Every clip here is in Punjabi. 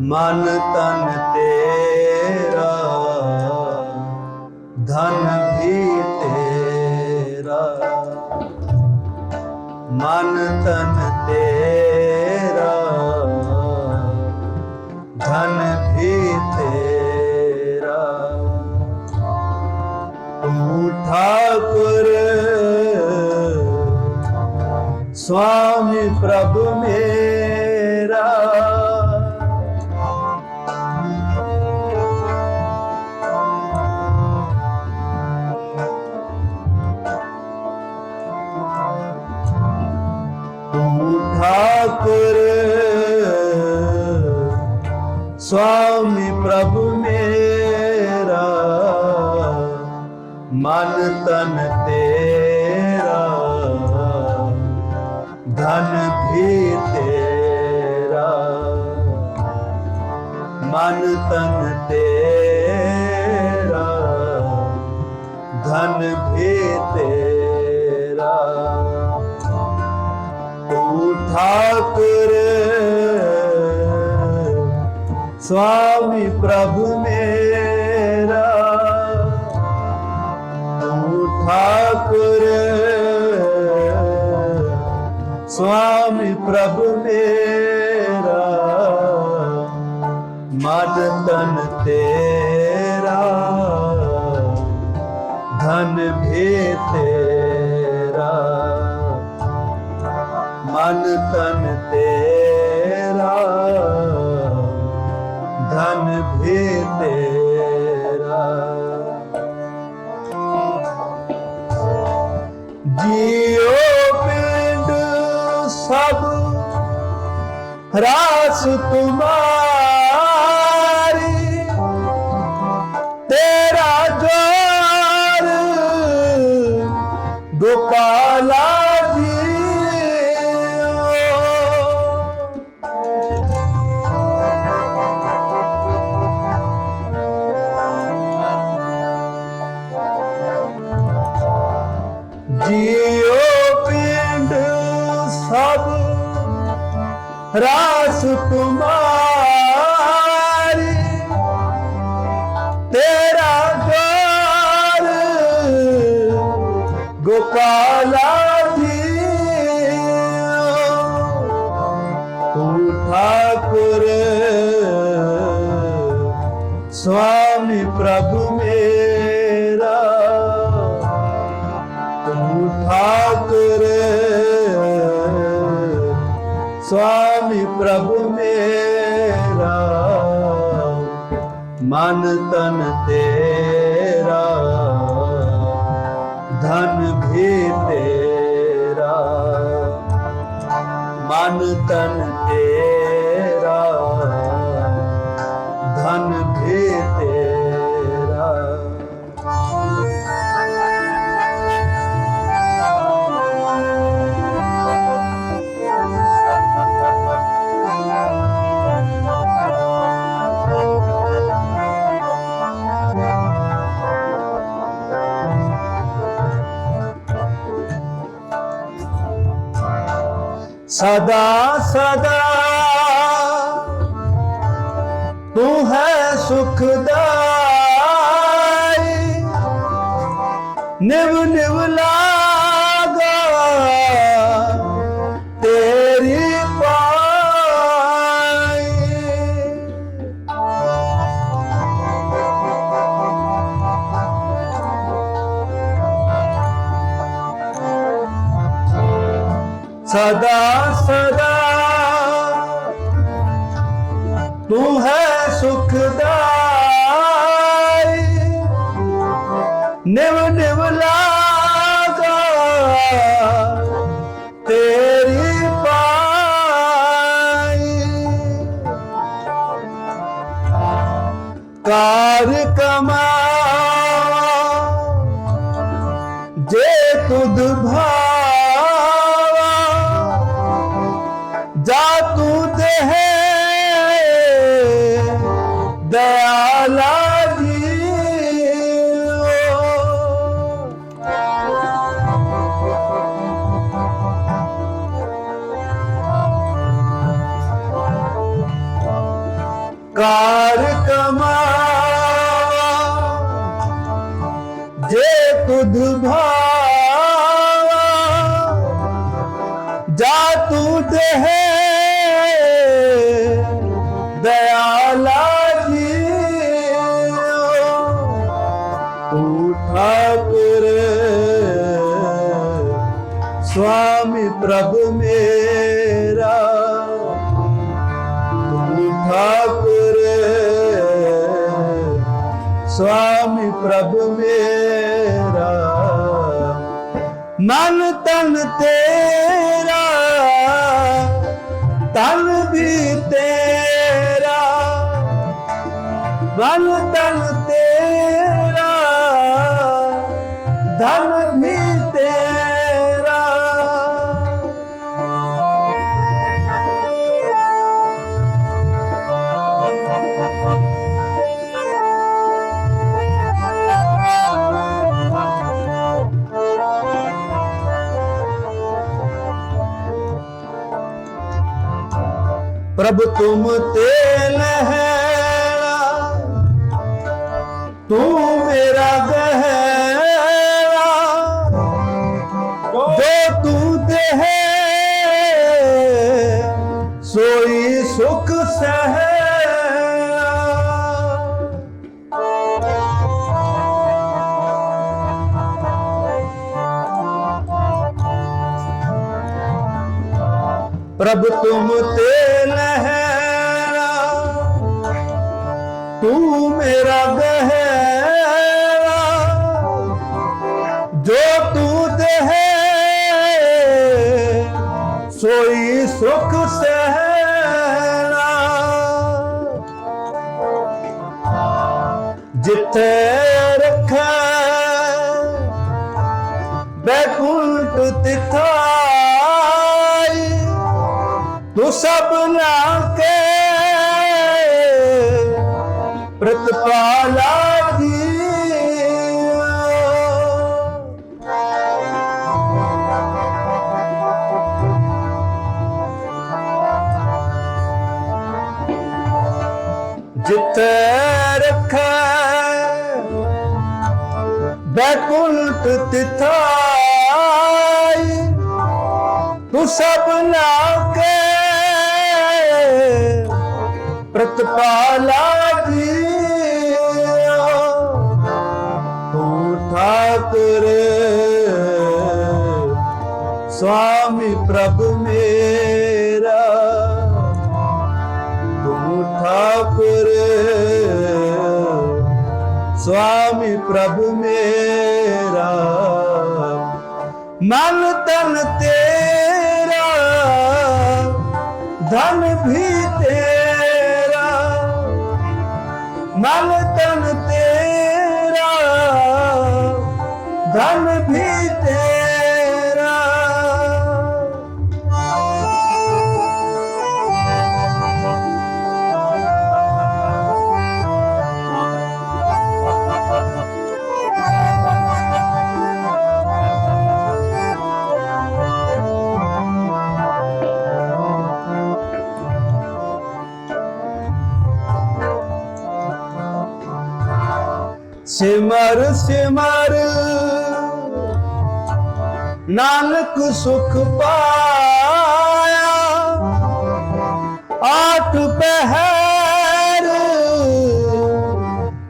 ਮਨ ਤਨ ਤੇਰਾ ਧਨ ਵੀ ਤੇਰਾ ਮਨ ਤਨ ਤੇਰਾ ਧਨ ਵੀ ਤੇਰਾ ਤੂੰ ਠਾਕੁਰ स्वामी प्रभु मेरा स्वामी प्रभु मेरा मन तन तेरा धन भी तेरा मन तन तेरा धन भी तेरा तू ठाकुर स्वामी प्रभु मेरा तू ठाकुर स्वामी प्रभु मेरा मन तन तेरा धन भी तेरा मन तन तेरा ਜੀਓ ਪਿੰਡ ਸਭ ਰਾਸ ਤੁਮਾਰੀ स्वामी प्रभु मेरा मन तन तेरा धन भी तेरा मन तन तेरा धन भी तेरा ਸਦਾ ਸਦਾ ਤੂੰ ਹੈ ਸੁਖ ਸਦਾ ਸਦਾ। ਤੂੰ ਹੈ ਸੁਖ ਜਾ ਤੂੰ ਦੇਹ ਦਇਆਲਾ ਜੀਓ ਤੂੰ ਠਾਕੁਰ स्वामी प्रभु मेरा तू ठाकुर स्वामी प्रभु मेरा ਮਨ ਤਨ ਤੇਰਾ ਤਨ ਵੀ ਤੇਰਾ। ਮਨ ਤਨ ਤੇਰਾ ਧਨ ਪ੍ਰਭ ਤੁਮ ਤੇ ਲਹਿਣਾ ਤੂੰ ਪ੍ਰਭ ਤੁਮ ਤੇ ਲਹਿਰਾ, ਤੂੰ ਮੇਰਾ ਬਹਿਰਾ। ਜੋ ਤੂੰ ਤੇ ਸੋਈ ਸੁਖ ਸਹਿਣਾ ਜਿੱਥੇ ਰੱਖਾ ਬੈਕੁੰਟ ਤਿਥਾ ਤੂੰ ਸਭਨਾ ਕੇ ਪ੍ਰਤਪਾਲਾ ਜੀ। ਜਿੱਥੇ ਰੱਖੈ ਬੈਕੁੰਟ ਤਿਥਾਈ ਤੂੰ ਸਭਨਾ ਕੇ ਪ੍ਰਤਪਾਲਾ ਜੀ ਤੂੰ ਠਾਕੁਰ स्वामी प्रभु मेरा तू ठाकुर स्वामी प्रभु मेरा मन तन तेरा धन भी तेरा ਬਲ ਤਨ ਤੇਰਾ ਧਨ ਵੀ ਸਿਮਰ ਸਿਮਰ। ਨਾਨਕ ਸੁਖ ਪਾਇਆ ਆਠ ਪਹਿਰ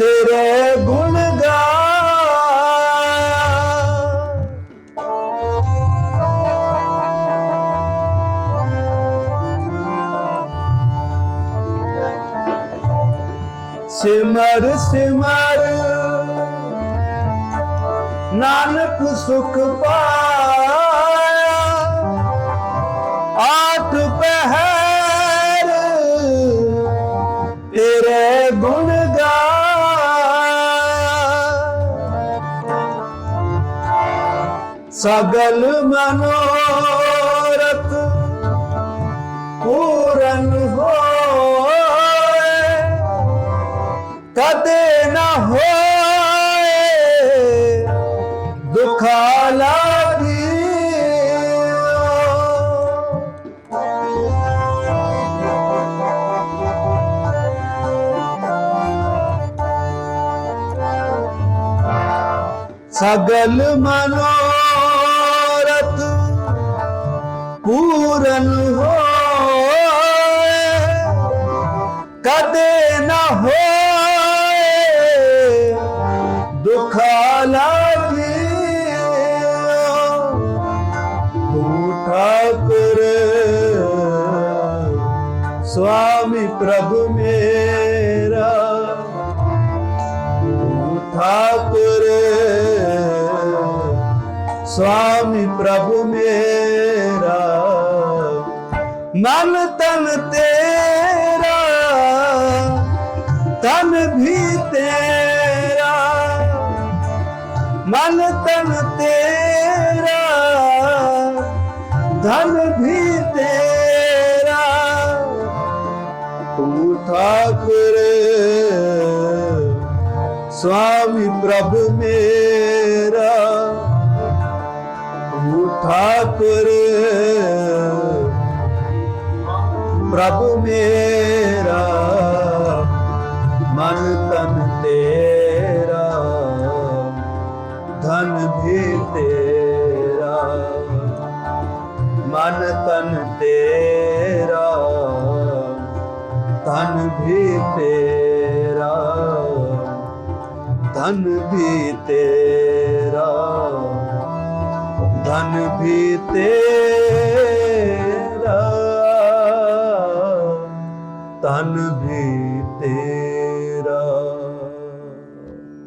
ਤੇਰੇ ਗੁਣ ਗਾਇਆ। ਸਿਮਰ ਸਿਮਰ। ਨਾਨਕ ਸੁਖ ਪਾਇਆ। ਆਠ ਪਹਿਰ ਤੇਰੇ ਗੁਣ ਗਾਇਆ। ਸਗਲ ਮਨੋਰਥ ਪੂਰਨ ਹੋਏ। ਕਦੇ ਨਾ ਹੋਏ ਸਗਲ ਮਨੋਰਥ ਪੂਰਨ ਹੋਏ। ਕਦੇ ਨਾ ਹੋਏ ਦੁੱਖ ਲਾਗਿਓ स्वामी प्रभु मेरा मन तन तेरा तन भी तेरा मन तन तेरा धन भी तेरा तू ठाकुर स्वामी प्रभु मेरा ਠਾਕੁਰ ਪ੍ਰਭੂ ਮੇਰਾ ਮਨ ਤਨ ਤੇਰਾ ਧਨ ਵੀ ਤੇਰਾ ਮਨ ਤਨ ਤੇਰਾ ਧਨ ਵੀ ਤੇਰਾ ਧਨ ਵੀ ਤੇਰਾ धन भीते